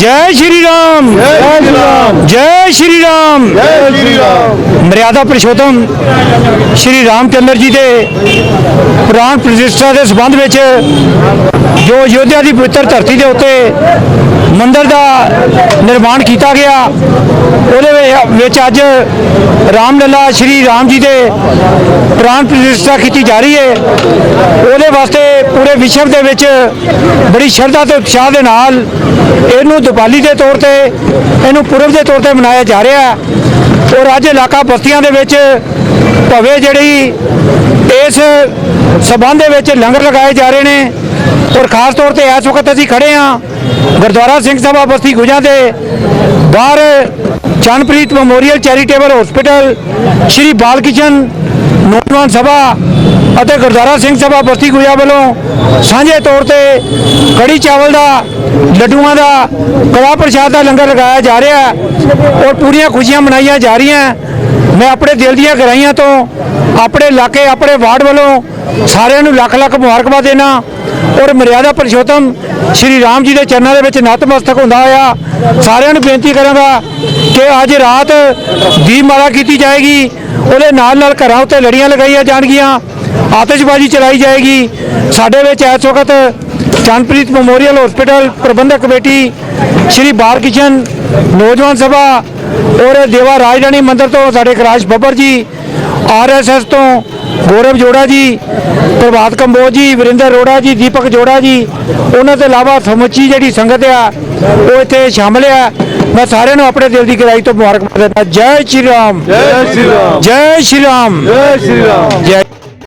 ਜੈ ਸ਼੍ਰੀ ਰਾਮ। ਜੈ ਸ਼੍ਰੀ ਰਾਮ। ਜੈ ਸ਼੍ਰੀ ਰਾਮ। ਜੈ ਸ਼੍ਰੀ ਰਾਮ। ਮਰਿਆਦਾ ਪੁਰਸ਼ੋਤਮ ਸ਼੍ਰੀ ਰਾਮਚੰਦਰ ਜੀ ਦੇ ਪ੍ਰਾਣ ਪ੍ਰਤਿਸ਼ਠਾ ਦੇ ਸੰਬੰਧ ਵਿੱਚ ਜੋ ਯੋਧਿਆ ਦੀ ਪਵਿੱਤਰ ਧਰਤੀ ਦੇ ਉੱਤੇ ਮੰਦਿਰ ਦਾ ਨਿਰਮਾਣ ਕੀਤਾ ਗਿਆ। ਉਹਦੇ ਵਿੱਚ- ਵਿੱਚ ਅੱਜ ਰਾਮਲਲਾ ਸ਼੍ਰੀ ਰਾਮ ਜੀ ਦੇ ਪ੍ਰਾਣ ਪ੍ਰਤਿਸ਼ਠਾ ਕੀਤੀ ਜਾ ਰਹੀ ਹੈ। ਉਹਦੇ ਵਾਸਤੇ ਪੂਰੇ ਵਿਸ਼ਵ ਦੇ ਵਿੱਚ ਬੜੀ ਸ਼ਰਧਾ ਤੇ ਉਤਸ਼ਾਹ ਦੇ ਨਾਲ ਇਹਨੂੰ ਦੀਵਾਲੀ ਦੇ ਤੌਰ ਤੇ, ਇਹਨੂੰ ਪੁਰਬ ਦੇ ਤੌਰ ਤੇ ਮਨਾਇਆ ਜਾ ਰਿਹਾ ਹੈ। ਔਰ ਅੱਜ ਇਲਾਕਾ ਬਸਤੀਆਂ ਦੇ ਵਿੱਚ ਭਵੇ ਜਿਹੜੀ ਇਸ ਸਬੰਧ ਦੇ ਵਿੱਚ ਲੰਗਰ ਲਗਾਏ ਜਾ ਰਹੇ ਨੇ। ਔਰ ਖਾਸ ਤੌਰ ਤੇ ਇਸ ਵਕਤ ਅਸੀਂ ਖੜੇ ਹਾਂ ਗੁਰਦੁਆਰਾ ਸਿੰਘ ਸਭਾ ਬਸਤੀ ਗੁਜਾ ਦੇ ਬਾਹਰ Channpreet memorial charitable hospital, Shri Bal Kishan Naujawan Sabha ਅਤੇ ਗੁਰਦੁਆਰਾ ਸਿੰਘ ਸਭਾ ਬਸਤੀ ਗੁਜਾ ਵੱਲੋਂ ਸਾਂਝੇ ਤੌਰ ਤੇ ਕੜੀ ਚਾਵਲ ਦਾ, ਲੱਡੂਆਂ ਦਾ ਕੜਾ ਪ੍ਰਸ਼ਾਦ ਦਾ ਲੰਗਰ ਲਗਾਇਆ ਜਾ ਰਿਹਾ ਹੈ ਔਰ ਪੂਰੀਆਂ ਖੁਸ਼ੀਆਂ ਮਨਾਈਆਂ ਜਾ ਰਹੀਆਂ ਮੈਂ ਆਪਣੇ ਦਿਲ ਦੀਆਂ ਗਹਿਰਾਈਆਂ ਤੋਂ ਆਪਣੇ ਇਲਾਕੇ, ਆਪਣੇ ਵਾਰਡ ਵੱਲੋਂ ਸਾਰਿਆਂ ਨੂੰ ਲੱਖ ਲੱਖ ਮੁਬਾਰਕਬਾਦ ਦੇਣਾ ਔਰ ਮਰਿਆਦਾ ਪਰਸ਼ੋਤਮ ਸ਼੍ਰੀ ਰਾਮ ਜੀ ਦੇ ਚਰਨਾਂ ਦੇ ਵਿੱਚ ਨਤਮਸਤਕ ਹੁੰਦਾ ਹੋਇਆ, ਸਾਰਿਆਂ ਨੂੰ ਬੇਨਤੀ ਕਰਾਂਗਾ ਕਿ ਅੱਜ ਰਾਤ ਦੀਪਮਾਲਾ ਕੀਤੀ ਜਾਏਗੀ, ਉਹਦੇ ਨਾਲ ਨਾਲ ਘਰਾਂ ਉੱਤੇ ਲੜੀਆਂ ਲਗਾਈਆਂ ਜਾਣਗੀਆਂ, ਆਤਿਸ਼ਬਾਜ਼ੀ ਚਲਾਈ ਜਾਏਗੀ। ਸਾਡੇ ਵਿੱਚ ਇਸ ਵਕਤ ਚੰਨਪ੍ਰੀਤ ਮੈਮੋਰੀਅਲ ਹਸਪੀਟਲ ਪ੍ਰਬੰਧਕ ਕਮੇਟੀ, ਸ਼੍ਰੀ ਬਾਲ ਕਿਸ਼ਨ ਨੌਜਵਾਨ ਸਭਾ ਔਰ ਦੇਵਾ ਰਾਜਧਾਨੀ ਮੰਦਿਰ ਤੋਂ ਸਾਡੇ ਕਰਾਸ਼ ਬੱਬਰ ਜੀ ਆਰਐਸਐਸ ਤੋਂ ਗੌਰਵ ਜੋੜਾ ਜੀ ਪ੍ਰਭਾਤ ਕੰਬੋਜ ਜੀ ਵਰਿੰਦਰ ਰੋੜਾ ਜੀ ਦੀਪਕ ਜੋੜਾ ਜੀ ਉਹਨਾਂ ਤੋਂ ਇਲਾਵਾ ਸਮੁੱਚੀ ਜਿਹੜੀ ਸੰਗਤ ਆ ਉਹ ਇੱਥੇ ਸ਼ਾਮਲ ਆ। ਮੈਂ ਸਾਰਿਆਂ ਨੂੰ ਆਪਣੇ ਦਿਲ ਦੀ ਗਹਿਰਾਈ ਤੋਂ ਮੁਬਾਰਕਬਾਦ ਦਿੰਦਾ। ਜੈ ਸ਼੍ਰੀ ਰਾਮ। ਜੈ ਸ਼੍ਰੀ ਰਾਮ। ਜੈ ਸ਼੍ਰੀ ਰਾਮ। ਜੈ ਸ਼੍ਰੀ ਰਾਮ। ਜੈ